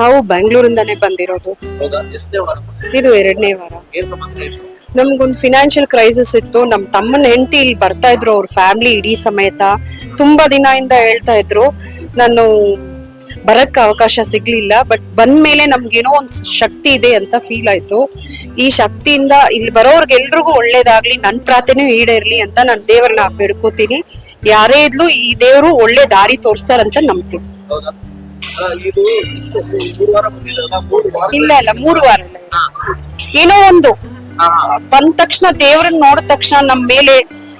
ನಾವು ಬೆಂಗಳೂರಿಂದಾನೇ ಬಂದಿರೋದು. ಇದು ಎರಡನೇ ವಾರ. ನಮ್ಗೊಂದು ಫಿನಾನ್ಷಿಯಲ್ ಕ್ರೈಸಿಸ್ ಇತ್ತು. ನಮ್ಮ ತಮ್ಮನ ಹೆಂಡತಿ ಇಲ್ಲಿ ಬರ್ತಾ ಇದ್ರು ಅವ್ರ ಫ್ಯಾಮಿಲಿ ಇಡೀ ಸಮೇತ. ತುಂಬಾ ದಿನದಿಂದ ಹೇಳ್ತಾ ಇದ್ರು ನಾನು ಬರಕ್ ಅವಕಾಶ ಸಿಗ್ಲಿಲ್ಲ ಬಟ್ ಬಂದ ಮೇಲೆ ನಮ್ಗೇನೋ ಒಂದು ಶಕ್ತಿ ಇದೆ ಅಂತ ಫೀಲ್ ಆಯ್ತು. ಈ ಶಕ್ತಿಯಿಂದ ಇಲ್ಲಿ ಬರೋರ್ಗೆಲ್ರಿಗೂ ಒಳ್ಳೇದಾಗ್ಲಿ ನನ್ ಪ್ರಾರ್ಥನೆ ಈಡೇರ್ಲಿ ಅಂತ ನಾನು ದೇವರನ್ನ ಬೇಡ್ಕೋತೀನಿ. ಯಾರೇ ಇದ್ಲು ಈ ದೇವರು ಒಳ್ಳೆ ದಾರಿ ತೋರಿಸ್ತಾರಂತ ನಂಬ್ತೀನಿ. ಇದು ಇಷ್ಟು ಮೂರು ವಾರ ಬಂದಿದ್ದಲ್ಲ ಮೂರು ವಾರ ಇಲ್ಲ ಇಲ್ಲ ಮೂರು ವಾರ ಇಲ್ಲ. ಏನೋ ಒಂದು. ಬಂದ ತಕ್ಷಣ ದೇವ್ರನ್ನ ನೋಡಿದ ತಕ್ಷಣ ನಮ್ ಮೇಲೆ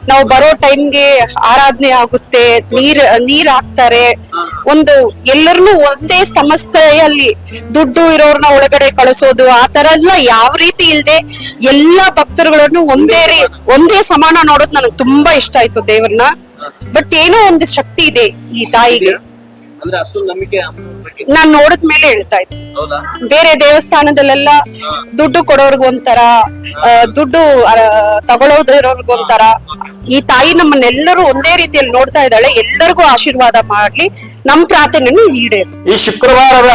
ನಾವು ಬರೋ ಟೈಮ್ಗೆ ಆರಾಧನೆ ಆಗುತ್ತೆ ನೀರ್ ನೀರ್ ಹಾಕ್ತಾರೆ. ಒಂದು ಎಲ್ಲರನ್ನು ಒಂದೇ ಸಮಸ್ಯೆಯಲ್ಲಿ ದುಡ್ಡು ಇರೋರ್ನ ಒಳಗಡೆ ಕಳಿಸೋದು ಆ ತರ ಎಲ್ಲ ಯಾವ ರೀತಿ ಇಲ್ದೆ ಎಲ್ಲಾ ಭಕ್ತರುಗಳನ್ನು ಒಂದೇ ರೀ ಒಂದೇ ಸಮಾನ ನೋಡೋದು ನನಗೆ ತುಂಬಾ ಇಷ್ಟ ಆಯ್ತು ದೇವ್ರನ್ನ. ಬಟ್ ಏನೋ ಒಂದು ಶಕ್ತಿ ಇದೆ ಈ ತಾಯಿಗೆ. ಅಂದ್ರೆ ನೋಡದ್ ನಂಬಿಕೆ ಬಗ್ಗೆ ನಾನ್ ನೋಡಿದ್ಮೇಲೆ ಹೇಳ್ತಾ ಇದ್ದೆ. ಹೌದಾ? ಬೇರೆ ದೇವಸ್ಥಾನದಲ್ಲೆಲ್ಲ ದುಡ್ಡು ಕೊಡೋರ್ಗು ಒಂಥರ ಆ, ದುಡ್ಡು ತಗೊಳೋದಿರೋರ್ಗೊಂಥರ ಈ ತಾಯಿ ನಮ್ಮನ್ನೆಲ್ಲರೂ ಒಂದೇ ರೀತಿಯಲ್ಲಿ ನೋಡ್ತಾ ಇದ್ದಾಳೆ. ಎಲ್ಲರಿಗೂ ಆಶೀರ್ವಾದ ಮಾಡ್ಲಿ. ನಮ್ ಪ್ರಾರ್ಥನೆಯನ್ನು ಈಡೇರು. ಈ ಶುಕ್ರವಾರದ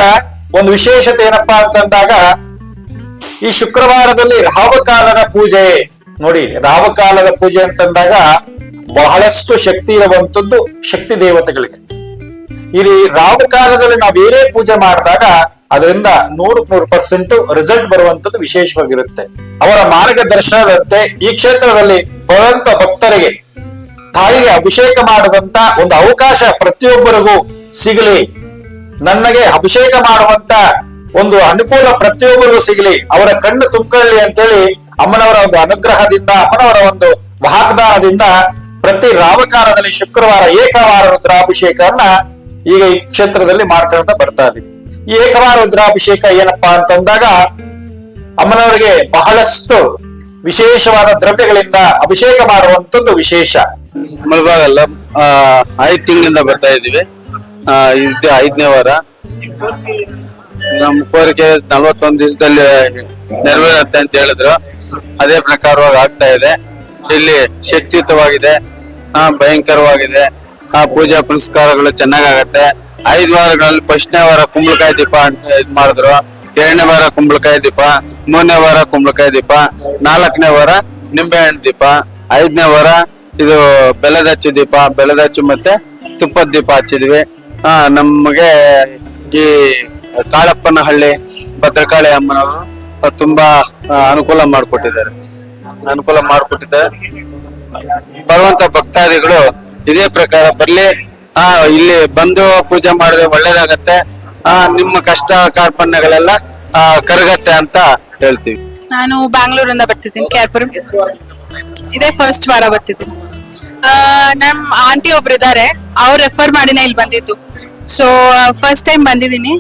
ಒಂದು ವಿಶೇಷತೆ ಏನಪ್ಪಾ ಅಂತಂದಾಗ ಈ ಶುಕ್ರವಾರದಲ್ಲಿ ರಾವಕಾಲದ ಪೂಜೆ. ನೋಡಿ ರಾವಕಾಲದ ಪೂಜೆ ಅಂತಂದಾಗ ಬಹಳಷ್ಟು ಶಕ್ತಿ ಇರುವಂತದ್ದು ಶಕ್ತಿ ದೇವತೆಗಳಿಗೆ. ಇಲ್ಲಿ ರಾವಕಾಲದಲ್ಲಿ ನಾವು ಏನೇ ಪೂಜೆ ಮಾಡಿದಾಗ ಅದರಿಂದ ನೂರಕ್ ನೂರು ಪರ್ಸೆಂಟ್ ರಿಸಲ್ಟ್ ಬರುವಂತದ್ದು ವಿಶೇಷವಾಗಿರುತ್ತೆ. ಅವರ ಮಾರ್ಗದರ್ಶನದಂತೆ ಈ ಕ್ಷೇತ್ರದಲ್ಲಿ ಬರುವಂತ ಭಕ್ತರಿಗೆ ತಾಯಿಗೆ ಅಭಿಷೇಕ ಮಾಡದಂತ ಒಂದು ಅವಕಾಶ ಪ್ರತಿಯೊಬ್ಬರಿಗೂ ಸಿಗಲಿ. ನನಗೆ ಅಭಿಷೇಕ ಮಾಡುವಂತ ಒಂದು ಅನುಕೂಲ ಪ್ರತಿಯೊಬ್ಬರಿಗೂ ಸಿಗಲಿ. ಅವರ ಕಣ್ಣು ತುಂಬಿಕೊಳ್ಳಿ ಅಂತೇಳಿ ಅಮ್ಮನವರ ಒಂದು ಅನುಗ್ರಹದಿಂದ, ಅಮ್ಮನವರ ಒಂದು ವಾಗ್ದಾನದಿಂದ ಪ್ರತಿ ರಾಮಕಾಲದಲ್ಲಿ ಶುಕ್ರವಾರ ಏಕವಾರ ರುದ್ರಾಭಿಷೇಕವನ್ನ ಈಗ ಈ ಕ್ಷೇತ್ರದಲ್ಲಿ ಮಾಡ್ಕೊಳ್ತಾ ಬರ್ತಾ ಇದೀವಿ ಈ ಏಕವಾರ ರುದ್ರಾಭಿಷೇಕ ಏನಪ್ಪಾ ಅಂತಂದಾಗ ಅಮ್ಮನವರಿಗೆ ಬಹಳಷ್ಟು ವಿಶೇಷವಾದ ದ್ರವ್ಯಗಳಿಂದ ಅಭಿಷೇಕ ಮಾಡುವಂತದ್ದು ವಿಶೇಷ. ಮುಳಬಾಗಲ್ಲ ಆ, ಐದ್ ತಿಂಗಳಿಂದ ಬರ್ತಾ ಇದೀವಿ ಇದು ಐದನೇ ವಾರ. ನಮ್ಮ ಕೋರಿಕೆ ನಲ್ವತ್ತೊಂದು ದಿವಸದಲ್ಲಿ ನೆರವೇರುತ್ತೆ ಅಂತ ಹೇಳಿದ್ರು. ಅದೇ ಪ್ರಕಾರವಾಗಿ ಆಗ್ತಾ ಇದೆ. ಇಲ್ಲಿ ಶಕ್ತಿಯುತವಾಗಿದೆ. ಭಯಂಕರವಾಗಿದೆ. ಆ ಪೂಜಾ ಪುನಸ್ಕಾರಗಳು ಚೆನ್ನಾಗಾಗತ್ತೆ. ಐದ್ ವಾರಗಳಲ್ಲಿ ಫಸ್ಟ್ನೇ ವಾರ ಕುಂಬಳಕಾಯಿ ದೀಪ ಇದ್ ಮಾಡಿದ್ರು. ಎರಡನೇ ವಾರ ಕುಂಬಳಕಾಯಿ ದೀಪ, ಮೂರನೇ ವಾರ ಕುಂಬಳಕಾಯಿ ದೀಪ, ನಾಲ್ಕನೇ ವಾರ ನಿಂಬೆಹಣ್ಣು ದೀಪ, ಐದನೇ ವಾರ ಇದು ಬೆಲ್ಲದ ಹಚ್ಚು ದೀಪ ಬೆಲ್ಲದ ಹಚ್ಚು ಮತ್ತೆ ತುಪ್ಪದ ದೀಪ ಹಚ್ಚಿದ್ವಿ. ಆ, ನಮಗೆ ಈ ಕಾಳಪ್ಪನ ಹಳ್ಳಿ ಭದ್ರಕಾಳಿ ಅಮ್ಮನವರು ತುಂಬಾ ಅನುಕೂಲ ಮಾಡಿಕೊಟ್ಟಿದ್ದಾರೆ. ಅನುಕೂಲ ಮಾಡಿಕೊಟ್ಟಿದ್ದಾರೆ. ಬರುವಂತ ಭಕ್ತಾದಿಗಳು ಇದೇ ಪ್ರಕಾರ ಬರ್ಲಿ. ಆ ಇಲ್ಲಿ ಬಂದು ಪೂಜೆ ಮಾಡಿದ್ರೆ ಒಳ್ಳೇದಾಗತ್ತೆ. ಆ ನಿಮ್ಮ ಕಷ್ಟ ಕಾರ್ಪಣ್ಯಗಳೆಲ್ಲ ಆ ಕರಗತ್ತೆ ಅಂತ ಹೇಳ್ತೀವಿ. ನಾನು ಬ್ಯಾಂಗ್ಳೂರಿಂದ ಬರ್ತಿದ್ದೀನಿ ಕ್ಯಾರ್ಪುರಂ ಇದೇ ಫಸ್ಟ್ ವಾರ ಬರ್ತಿದ್ದೀನಿ. ಆ, ನಮ್ ಆಂಟಿ ಒಬ್ರು ಇದಾರೆ. ಅವ್ರು ರೆಫರ್ ಮಾಡಿನೇ ಇಲ್ಲಿ ಬಂದಿದ್ದು. ಸೊ ಫಸ್ಟ್ ಟೈಮ್ ಬಂದಿದ್ದೀನಿ.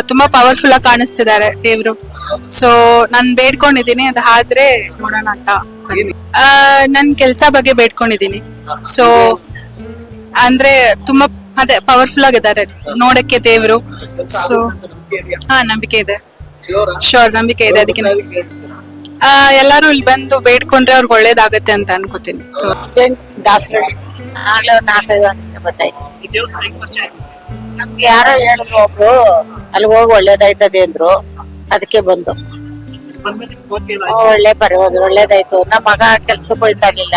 ತುಂಬಾ ಪವರ್ಫುಲ್ ಆಗಿ ಕಾಣಿಸ್ತಿದ್ದಾರೆ ದೇವ್ರು. ಸೊ ನಾನು ಬೇಡ್ಕೊಂಡಿದ್ದೀನಿ ಅದು ಆದ್ರೆ ನೋಡೋಣ ಅಂತ. ನನ್ ಕೆಲ್ಸ ಬಗ್ಗೆ ಬೇಡ್ಕೊಂಡಿದೀನಿ ಸೊ ಅಂದ್ರೆ ತುಂಬಾ ಅದೇ ಪವರ್ಫುಲ್ ಆಗಿದ್ದಾರೆ. ನೋಡಕ್ಕೆ ದೇವರು. ಸೊ ಹಾ ನಂಬಿಕೆ ಇದೆ. ಶೋರ್ ನಂಬಿಕೆ ಇದೆ ಅದಕ್ಕೆ ಆ, ಎಲ್ಲಾರು ಇಲ್ಲಿ ಬಂದು ಬೇಡ್ಕೊಂಡ್ರೆ ಅವ್ರಿಗೆ ಒಳ್ಳೇದಾಗತ್ತೆ ಅಂತ ಅನ್ಕೋತೀನಿ. ಸೊ ದಾಸರಳ್ಳಿ ಆಗ್ಲೇ ಒಂದ್ ನಾಲ್ಕೈದು ವರ್ಷದಿಂದ? ನಮ್ಗೆ ಯಾರೋ ಹೇಳಿದ್ರು ಒಬ್ರು ಅಲ್ಲಿ ಹೋಗಿ ಒಳ್ಳೇದಾಯ್ತದೆ ಅಂದ್ರು. ಅದಕ್ಕೆ ಬಂದು. ಒಳ್ಳೆ ಪರವಾಗಿ ಒಳ್ಳೇದಾಯ್ತು. ನಮ್ಮ ಮಗ ಕೆಲ್ಸಕ್ಕೆ ಹೋಯ್ತಾ ಇರ್ಲಿಲ್ಲ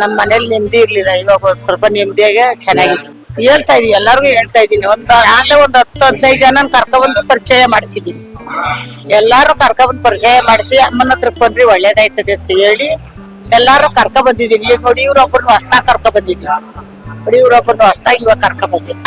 ನಮ್ಮ ಮನೇಲಿ ನೆಮ್ಮದಿ ಇರ್ಲಿಲ್ಲ, ಇವಾಗ ಒಂದ್ ಸ್ವಲ್ಪ ನೆಮ್ಮದಿಯಾಗೆ ಚೆನ್ನಾಗಿತ್ತು. ಹೇಳ್ತಾ ಇದೀವಿ, ಎಲ್ಲಾರ್ಗು ಹೇಳ್ತಾ ಇದೀನಿ. ಒಂದ್ ಆಗ್ಲೇ ಒಂದ್ ಹತ್ತು, ಹದಿನೈದು ಜನ ಕರ್ಕೊಬಂದು ಪರಿಚಯ ಮಾಡಿಸಿದೀನಿ. ಎಲ್ಲಾರು ಕರ್ಕೊಂಡ್ಬಂದು ಪರಿಚಯ ಮಾಡಿಸಿ, ಅಮ್ಮನ ಹತ್ರ ಬಂದ್ರಿ ಒಳ್ಳೇದಾಯ್ತದೆ ಅಂತ ಹೇಳಿ ಎಲ್ಲಾರು ಕರ್ಕ ಬಂದಿದೀನಿ ಈಗ ನೋಡಿ ಇವ್ರೊಬ್ಬರನ್ನ ಹೊಸ್ತಾಗ ಕರ್ಕ ಬಂದಿದ್ದೀನಿ ನೋಡಿ ಇವ್ರೊಬ್ಬರನ್ನ ಹೊಸ್ತಾಗ ಇವಾಗ ಕರ್ಕ ಬಂದಿದ್ದೀನಿ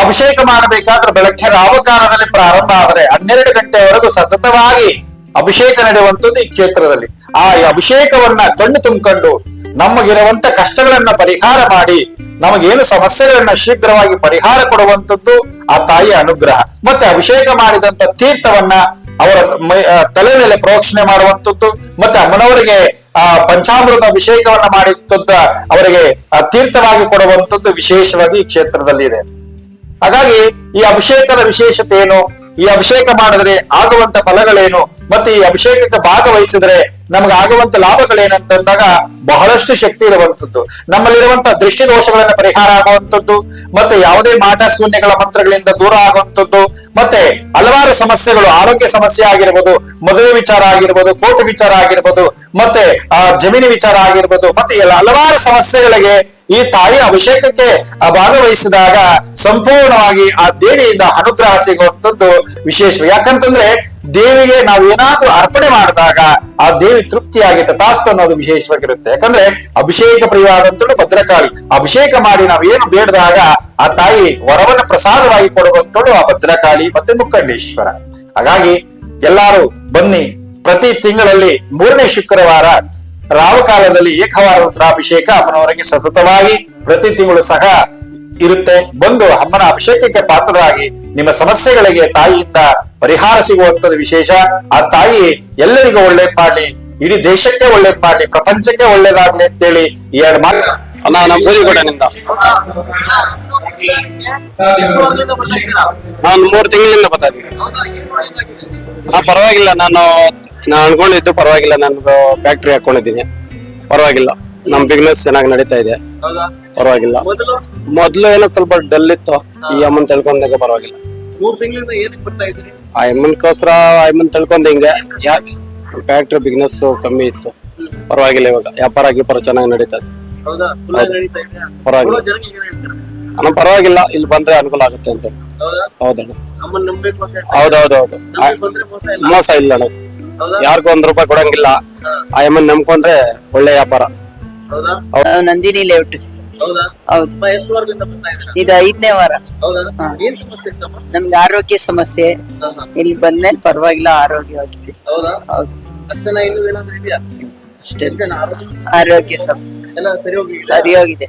ಅಭಿಷೇಕ ಮಾಡಬೇಕಾದ್ರೆ ಬೆಳಗ್ಗೆ ರಾವಕಾಲದಲ್ಲಿ ಪ್ರಾರಂಭ ಆದರೆ ಹನ್ನೆರಡು ಗಂಟೆವರೆಗೂ ಸತತವಾಗಿ ಅಭಿಷೇಕ ನಡೆಯುವಂಥದ್ದು ಈ ಕ್ಷೇತ್ರದಲ್ಲಿ. ಆ ಅಭಿಷೇಕವನ್ನ ಕಣ್ಣು ತುಂಬಿಕೊಂಡು ನಮಗಿರುವಂತ ಕಷ್ಟಗಳನ್ನ ಪರಿಹಾರ ಮಾಡಿ, ನಮಗೇನು ಸಮಸ್ಯೆಗಳನ್ನ ಶೀಘ್ರವಾಗಿ ಪರಿಹಾರ ಕೊಡುವಂತದ್ದು ಆ ತಾಯಿಯ ಅನುಗ್ರಹ. ಮತ್ತೆ ಅಭಿಷೇಕ ಮಾಡಿದಂತ ತೀರ್ಥವನ್ನ ಅವರ ತಲೆ ಮೇಲೆ ಪ್ರೋಕ್ಷಣೆ ಮಾಡುವಂತದ್ದು ಮತ್ತೆ ಅಮ್ಮನವರಿಗೆ, ಆ, ಪಂಚಾಮೃತ ಅಭಿಷೇಕವನ್ನ ಮಾಡಿದ್ದ ಅವರಿಗೆ ತೀರ್ಥವಾಗಿ ಕೊಡುವಂತದ್ದು ವಿಶೇಷವಾಗಿ ಈ ಕ್ಷೇತ್ರದಲ್ಲಿ ಇದೆ. ಹಾಗಾಗಿ ಈ ಅಭಿಷೇಕದ ವಿಶೇಷತೆ ಏನು ಈ ಅಭಿಷೇಕ ಮಾಡಿದ್ರೆ ಆಗುವಂತ ಫಲಗಳೇನು? ಮತ್ತೆ ಈ ಅಭಿಷೇಕಕ್ಕೆ ಭಾಗವಹಿಸಿದ್ರೆ ನಮಗಾಗುವಂತ ಲಾಭಗಳೇನಂತಂದಾಗ ಬಹಳಷ್ಟು ಶಕ್ತಿ ಇರುವಂತದ್ದು. ನಮ್ಮಲ್ಲಿರುವಂತಹ ದೃಷ್ಟಿ ದೋಷಗಳನ್ನ ಪರಿಹಾರ ಆಗುವಂತದ್ದು, ಮತ್ತೆ ಯಾವುದೇ ಮಾಟ ಶೂನ್ಯಗಳ ಮಂತ್ರಗಳಿಂದ ದೂರ ಆಗುವಂತದ್ದು, ಮತ್ತೆ ಹಲವಾರು ಸಮಸ್ಯೆಗಳು, ಆರೋಗ್ಯ ಸಮಸ್ಯೆ ಆಗಿರ್ಬೋದು, ಮದುವೆ ವಿಚಾರ ಆಗಿರ್ಬೋದು, ಕೋರ್ಟ್ ವಿಚಾರ ಆಗಿರ್ಬೋದು, ಮತ್ತೆ, ಆ, ಜಮೀನು ವಿಚಾರ ಆಗಿರ್ಬೋದು, ಮತ್ತೆ ಹಲವಾರು ಸಮಸ್ಯೆಗಳಿಗೆ ಈ ತಾಯಿ ಅಭಿಷೇಕಕ್ಕೆ ಭಾಗವಹಿಸಿದಾಗ ಸಂಪೂರ್ಣವಾಗಿ ಆ ದೇವಿಯಿಂದ ಅನುಗ್ರಹ ಸಿಗುವಂತದ್ದು ವಿಶೇಷ. ಯಾಕಂತಂದ್ರೆ ದೇವಿಗೆ ನಾವು ಏನಾದ್ರೂ ಅರ್ಪಣೆ ಮಾಡಿದಾಗ ಆ ದೇವಿ ತೃಪ್ತಿಯಾಗಿ ತಥಾಸ್ತು ಅನ್ನೋದು ವಿಶೇಷವಾಗಿರುತ್ತೆ. ಯಾಕಂದ್ರೆ ಅಭಿಷೇಕ ಪ್ರಿಯವಾದಂತಳು ಭದ್ರಕಾಳಿ. ಅಭಿಷೇಕ ಮಾಡಿ ನಾವು ಏನು ಬೇಡದಾಗ ಆ ತಾಯಿ ವರವನ್ನ ಪ್ರಸಾದವಾಗಿ ಕೊಡುವಂತಳು ಆ ಭದ್ರಕಾಳಿ ಮತ್ತೆ ಮುಕ್ಕಂಡೇಶ್ವರ ಹಾಗಾಗಿ ಎಲ್ಲಾರು ಬನ್ನಿ. ಪ್ರತಿ ತಿಂಗಳಲ್ಲಿ ಮೂರನೇ ಶುಕ್ರವಾರ ರಾವಕಾಲದಲ್ಲಿ ಏಕವಾರ ರುದ್ರಾಭಿಷೇಕ ಅಮ್ಮನವರಿಗೆ ಸತತವಾಗಿ ಪ್ರತಿ ತಿಂಗಳು ಸಹ ಇರುತ್ತೆ. ಬಂದು ಅಮ್ಮನ ಅಭಿಷೇಕಕ್ಕೆ ಪಾತ್ರರಾಗಿ ನಿಮ್ಮ ಸಮಸ್ಯೆಗಳಿಗೆ ತಾಯಿಯಿಂದ ಪರಿಹಾರ ಸಿಗುವಂತದ್ದು ವಿಶೇಷ. ಆ ತಾಯಿ ಎಲ್ಲರಿಗೂ ಒಳ್ಳೇದ್ ಮಾಡ್ಲಿ, ಇಡೀ ದೇಶಕ್ಕೆ ಒಳ್ಳೇದ್ ಮಾಡ್ಲಿ, ಪ್ರಪಂಚಕ್ಕೆ ಒಳ್ಳೇದಾಗ್ಲಿ ಅಂತೇಳಿ ಎರಡು ಮಾತು ಅಣ್ಣ ನಾನು ಮೂರು ತಿಂಗಳಿಂದ ಬರ್ತಾ ಇದ್ದೀನಿ. ಪರವಾಗಿಲ್ಲ ನಾನು ನಾನು ಅನ್ಕೊಂಡಿದ್ದು ಪರವಾಗಿಲ್ಲ ನಾನು ಫ್ಯಾಕ್ಟ್ರಿ ಹಾಕೊಂಡಿದ್ದೀನಿ. ಪರವಾಗಿಲ್ಲ ನಮ್ ಬಿಸ್ನೆಸ್ ಚೆನ್ನಾಗಿ ನಡೀತಾ ಇದೆ. ಹೌದಾ? ಪರವಾಗಿಲ್ಲ. ಮೊದಲು? ಮೊದ್ಲು ಏನೋ ಸ್ವಲ್ಪ ಡಲ್ ಇತ್ತು ಈ ಅಮ್ಮನ್ ತಿಳ್ಕೊಂಡಾಗ ಪರವಾಗಿಲ್ಲ. ಮೂರ್ ತಿಂಗಳಿಂದ ಏನಕ್ಕೆ ಬರ್ತಾ ಆ ಅಮ್ಮನ್ಕೋಸ್ಕರ ಆ ಅಮ್ಮನ್ ತಿಳ್ಕೊಂಡ್ ಹಿಂಗೆ. ಫ್ಯಾಕ್ಟ್ರಿ ಬಿಸ್ನೆಸ್ ಕಮ್ಮಿ ಇತ್ತು. ಪರವಾಗಿಲ್ಲ ಇವಾಗ. ವ್ಯಾಪಾರ ಗೀಪಾರ ಚೆನ್ನಾಗಿ ನಡೀತಾ ಇದೆ. ಪರವಾಗಿಲ್ಲ. ಏನ್ ಹೇಳ್ತೀರಾ? ಅಣ್ಣ ಪರವಾಗಿಲ್ಲ ಇಲ್ಲಿ ಬಂದ್ರೆ ಅನುಕೂಲ ಆಗುತ್ತೆ ಅಂತ. ಹೌದಾ? ಹೌದಣ್ಣ. ಹೌದೌದೌದು. ಮೋಸ ಇಲ್ಲ. ಮೋಸ ಇಲ್ಲ ಅಣ್ಣ. ಯಾರಿಗೂ ಒಂದ್ ರೂಪಾಯಿ ಕೊಡಂಗಿಲ್ಲ. ಆ ಎಮ್ಮನ್ ನಂಬ್ಕೊಂಡ್ರೆ ಒಳ್ಳೆ ವ್ಯಾಪಾರ. ನಂದಿನಿ ಲೇಔಟ್ ಹೌದಾ? ಹೌದು. ಎಷ್ಟು ವಾರದಿಂದ ಬರ್ತಾ ಇದ್ದೀರಾ? ಇದು ಐದನೇ ವಾರ. ಹೌದಾ? ಏನ್ ಸಮಸ್ಯೆ ಇತ್ತಮ್ಮ? ನಮ್ಗೆ ಆರೋಗ್ಯ ಸಮಸ್ಯೆ. ಇಲ್ಲಿ ಬಂದ್ಮೇಲೆ ಪರವಾಗಿಲ್ಲ ಆರೋಗ್ಯವಾಗಿದೆ ಹೌದಾ? ಹೌದು. ಅಷ್ಟೇನಾ ಇನ್ನೂ ಏನಾದ್ರು ಇದೆಯಾ? ಅಷ್ಟೇ. ಅಷ್ಟೇನಾ ಆರೋಗ್ಯ ಸರಿ ಹೋಗಿ ಸರಿಯಾಗಿದೆ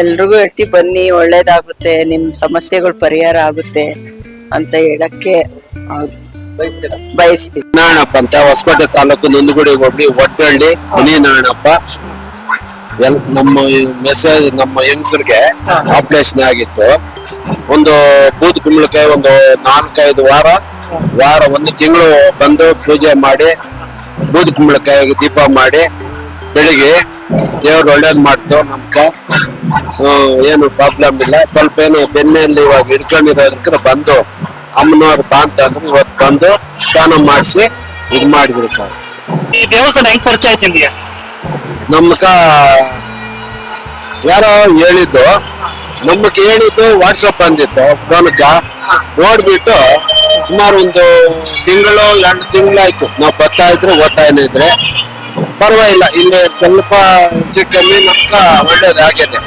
ಎಲ್ರಿಗೂ ಹೇಳ್ತಿ, ಬನ್ನಿ, ಒಳ್ಳೇದಾಗುತ್ತೆ, ನಿಮ್ ಸಮಸ್ಯೆಗಳು ಪರಿಹಾರ ಆಗುತ್ತೆ ಅಂತ ಹೇಳಕ್ಕೆ ಬಯಸ್ತೀನಿ ನಾರಾಯಣಪ್ಪ ಅಂತ ಹೊಸಕೋಟೆ ತಾಲೂಕು ನಂದಗುಡಿ ಹೋಗ್ಲಿ ಒಟ್ಟಳ್ಳಿ ಮುನಿ ನಾರಾಯಣಪ್ಪ ಎಲ್, ನಮ್ಮ ಮೆಸೇಜ್ ನಮ್ಮ ಹೆಂಗಸರಿಗೆ ಆಪರೇಷನ್ ಆಗಿತ್ತು. ಒಂದು ಬೂತ್ ಕುಂಬಳಕಾಯಿ ಒಂದು ನಾಲ್ಕೈದು ವಾರ ವಾರ ಒಂದು ತಿಂಗಳು ಬಂದು ಪೂಜೆ ಮಾಡಿ, ಬೂದ್ ಕುಂಬಳಕಾಯಿಗೆ ದೀಪ ಮಾಡಿ, ಬೆಳಿಗ್ಗೆ ದೇವ್ರು ಒಳ್ಳೇದ್ ಮಾಡ್ತೇವೆ ನಮ್ಕ. ಏನು ಪ್ರಾಬ್ಲಮ್ ಇಲ್ಲ. ಸ್ವಲ್ಪ ಏನು ಬೆನ್ನಲ್ಲಿ ಇವಾಗ ಹಿಡ್ಕೊಂಡಿರೋದಕ್ಕೆ ಬಂದು ಅಮ್ಮನವ್ರು ಬಾ ಅಂತ ಅಂದ್ರೆ ಇವತ್ತು ಬಂದು ಸ್ನಾನ ಮಾಡಿಸಿ ಇದು ಮಾಡಿದ್ರು ಸರ್. ಈ ದೇವಸ್ಥಾನ ಹೆಂಗ್ ಪರಿಚಯ ಆಯ್ತು ನಿಮ್ಗೆ? ನಮ್ಕ ಯಾರೋ ಹೇಳಿದ್ದು ನಮ್ಮಕ್ಕೆ ಹೇಳಿದ್ದು ವಾಟ್ಸಪ್ ಬಂದಿತ್ತು. ಫೋನ್ಕ ನೋಡ್ಬಿಟ್ಟು ಸುಮಾರು ಒಂದು ತಿಂಗಳು ಎರಡು ತಿಂಗಳಾಯ್ತು. ನಾವು ಬರ್ತಾ ಇದ್ರೆ ಓದ್ತಾ ಇದ್ರೆ. ಪರವಾಗಿಲ್ಲ ಇಲ್ಲಿ ಸ್ವಲ್ಪ ಹೆಚ್ಚು ಕಮ್ಮಿ ನಮ್ಕ ಒಳ್ಳೇದಾಗಿದೆ.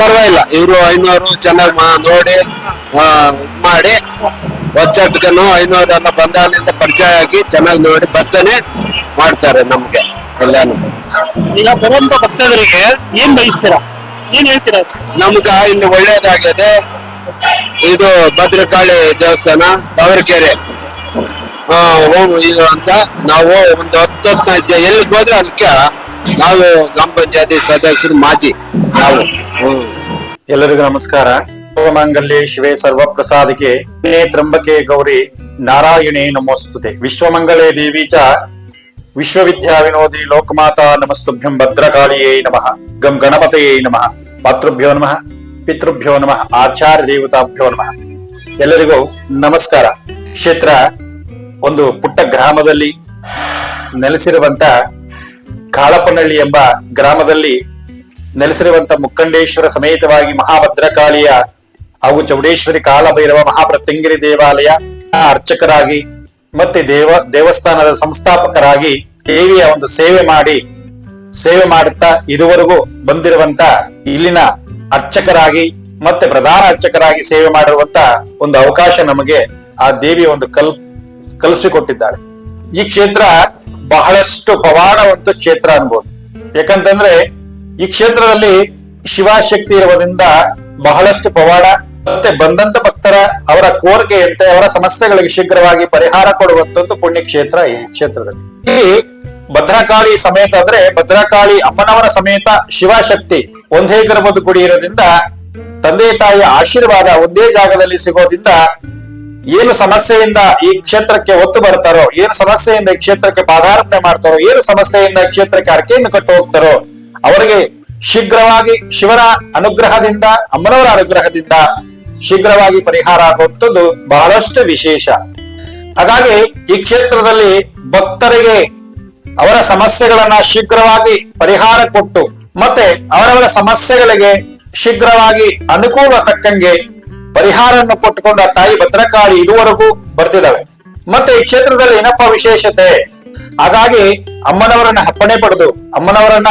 ಪರವಾಗಿಲ್ಲ. ಇವರು ಐನೂರು ಚೆನ್ನಾಗಿ ನೋಡಿ ಇದು ಮಾಡಿ ಒಚ್ಚಟ್ಕನು ಐನೂರು ಎಲ್ಲ ಬಂದಾಗಿಂದ ಪರಿಚಯ ಆಗಿ ಚೆನ್ನಾಗಿ ನೋಡಿ ಬರ್ತಾನೆ ಮಾಡ್ತಾರೆ ನಮ್ಗೆ ಎಲ್ಲಾನು. ಈಗ ಬರುವಂತ ಭಕ್ತರಿಗೆ ಏನ್ ಬಯಸ್ತೀರಾ? ಏನ್ ಹೇಳ್ತೀರಾ? ನಮ್ಗ ಇಲ್ಲಿ ಒಳ್ಳೇದಾಗಿದೆ. ಇದು ಭದ್ರಕಾಳಿ ದೇವಸ್ಥಾನ ತವರಕೆರೆ. ಓಂ ಇದು ಅಂತ ನಾವು ಒಂದು ಹತ್ತು ಹತ್ತು ಎಲ್ಲಿಗೆ ಹೋದ್ರೆ ಅದಕ್ಕೆ ನಾವು ಗ್ರಾಮ ಪಂಚಾಯತಿ ಸದಸ್ಯರು ಮಾಜಿ ನಾವು. ಎಲ್ಲರಿಗೂ ನಮಸ್ಕಾರ. ಮಾಂಗಲ್ಯೆ ಶಿವೇ ಸರ್ವ ಪ್ರಸಾದಕ್ಕೆ ತ್ರಂಬಕೆ ಗೌರಿ ನಾರಾಯಣೇ ನಮೋಸ್ತುತೆ. ವಿಶ್ವಮಂಗಲೇ ದೇವಿ ಚ ವಿಶ್ವವಿದ್ಯಾ ವಿನೋದಿನಿ ಲೋಕಮಾತಾ ನಮಸ್ತುಭ್ಯಂ ಭದ್ರಕಾಳಿಯೇ ನಮಃ. ಗಂ ಗಣಪತಯೇ ನಮಃ. ಮಾತೃಭ್ಯೋ ನಮಃ, ಪಿತೃಭ್ಯೋ ನಮಃ, ಆಚಾರ್ಯ ದೇವತಾಭ್ಯೋ ನಮಃ. ಎಲ್ಲರಿಗೂ ನಮಸ್ಕಾರ. ಕ್ಷೇತ್ರ ಒಂದು ಪುಟ್ಟ ಗ್ರಾಮದಲ್ಲಿ ನೆಲೆಸಿರುವಂತ ಕಾಳಪನಹಳ್ಳಿ ಎಂಬ ಗ್ರಾಮದಲ್ಲಿ ನೆಲೆಸಿರುವಂತ ಮುಕ್ಕಂಡೇಶ್ವರ ಸಮೇತವಾಗಿ ಮಹಾಭದ್ರಕಾಳಿಯ ಹಾಗೂ ಚೌಡೇಶ್ವರಿ ಕಾಲಭೈರವ ಮಹಾಪ್ರತ್ಯಂಗಿರಿ ದೇವಾಲಯ ಅರ್ಚಕರಾಗಿ ಮತ್ತೆ ದೇವ, ದೇವಸ್ಥಾನದ ಸಂಸ್ಥಾಪಕರಾಗಿ ದೇವಿಯ ಒಂದು ಸೇವೆ ಮಾಡಿ, ಸೇವೆ ಮಾಡುತ್ತಾ ಇದುವರೆಗೂ ಬಂದಿರುವಂತ ಇಲ್ಲಿನ ಅರ್ಚಕರಾಗಿ ಮತ್ತೆ ಪ್ರಧಾನ ಅರ್ಚಕರಾಗಿ ಸೇವೆ ಮಾಡಿರುವಂತ ಒಂದು ಅವಕಾಶ ನಮಗೆ ಆ ದೇವಿಯ ಒಂದು ಕಲ್ ಕಲ್ಪಿಸಿಕೊಟ್ಟಿದ್ದಾಳೆ ಈ ಕ್ಷೇತ್ರ ಬಹಳಷ್ಟು ಪವಾಡವಂತ ಕ್ಷೇತ್ರ ಅನ್ಬೋದು. ಯಾಕಂತಂದ್ರೆ ಈ ಕ್ಷೇತ್ರದಲ್ಲಿ ಶಿವಶಕ್ತಿ ಇರುವುದರಿಂದ ಬಹಳಷ್ಟು ಪವಾಡ ಮತ್ತೆ ಬಂದಂತ ಭಕ್ತರ ಅವರ ಕೋರಿಕೆಯಂತೆ ಅವರ ಸಮಸ್ಯೆಗಳಿಗೆ ಶೀಘ್ರವಾಗಿ ಪರಿಹಾರ ಕೊಡುವಂತದ್ದು ಪುಣ್ಯ ಕ್ಷೇತ್ರ ಈ ಕ್ಷೇತ್ರದಲ್ಲಿ. ಇಲ್ಲಿ ಭದ್ರಕಾಳಿ ಸಮೇತ ಅಂದ್ರೆ ಭದ್ರಕಾಳಿ ಅಮ್ಮನವರ ಸಮೇತ ಶಿವಶಕ್ತಿ ಒಂದೇ ಗರ್ಭದ ಗುಡಿ ಇರೋದ್ರಿಂದ ತಂದೆ ತಾಯಿಯ ಆಶೀರ್ವಾದ ಒಂದೇ ಜಾಗದಲ್ಲಿ ಸಿಗೋದ್ರಿಂದ ಏನು ಸಮಸ್ಯೆಯಿಂದ ಈ ಕ್ಷೇತ್ರಕ್ಕೆ ಒತ್ತು ಬರ್ತಾರೋ, ಏನು ಸಮಸ್ಯೆಯಿಂದ ಈ ಕ್ಷೇತ್ರಕ್ಕೆ ಪಾದಾರ್ಪಣೆ ಮಾಡ್ತಾರೋ, ಏನು ಸಮಸ್ಯೆಯಿಂದ ಕ್ಷೇತ್ರಕ್ಕೆ ಅರ್ಕೆಯನ್ನು ಕಟ್ಟು ಹೋಗ್ತಾರೋ, ಅವರಿಗೆ ಶೀಘ್ರವಾಗಿ ಶಿವನ ಅನುಗ್ರಹದಿಂದ, ಅಮ್ಮನವರ ಅನುಗ್ರಹದಿಂದ ಶೀಘ್ರವಾಗಿ ಪರಿಹಾರ ಆಗುವಂಥದ್ದು ಬಹಳಷ್ಟು ವಿಶೇಷ. ಹಾಗಾಗಿ ಈ ಕ್ಷೇತ್ರದಲ್ಲಿ ಭಕ್ತರಿಗೆ ಅವರ ಸಮಸ್ಯೆಗಳನ್ನ ಶೀಘ್ರವಾಗಿ ಪರಿಹಾರ ಕೊಟ್ಟು, ಮತ್ತೆ ಅವರವರ ಸಮಸ್ಯೆಗಳಿಗೆ ಶೀಘ್ರವಾಗಿ ಅನುಕೂಲ ತಕ್ಕಂಗೆ ಪರಿಹಾರವನ್ನು ಕೊಟ್ಟುಕೊಂಡ ತಾಯಿ ಭದ್ರಕಾಳಿ ಇದುವರೆಗೂ ಬರ್ತಿದ್ದಾಳೆ. ಮತ್ತೆ ಈ ಕ್ಷೇತ್ರದಲ್ಲಿ ಏನಪ್ಪಾ ವಿಶೇಷತೆ? ಹಾಗಾಗಿ ಅಮ್ಮನವರನ್ನ ಅಪ್ಪಣೆ ಪಡೆದು, ಅಮ್ಮನವರನ್ನ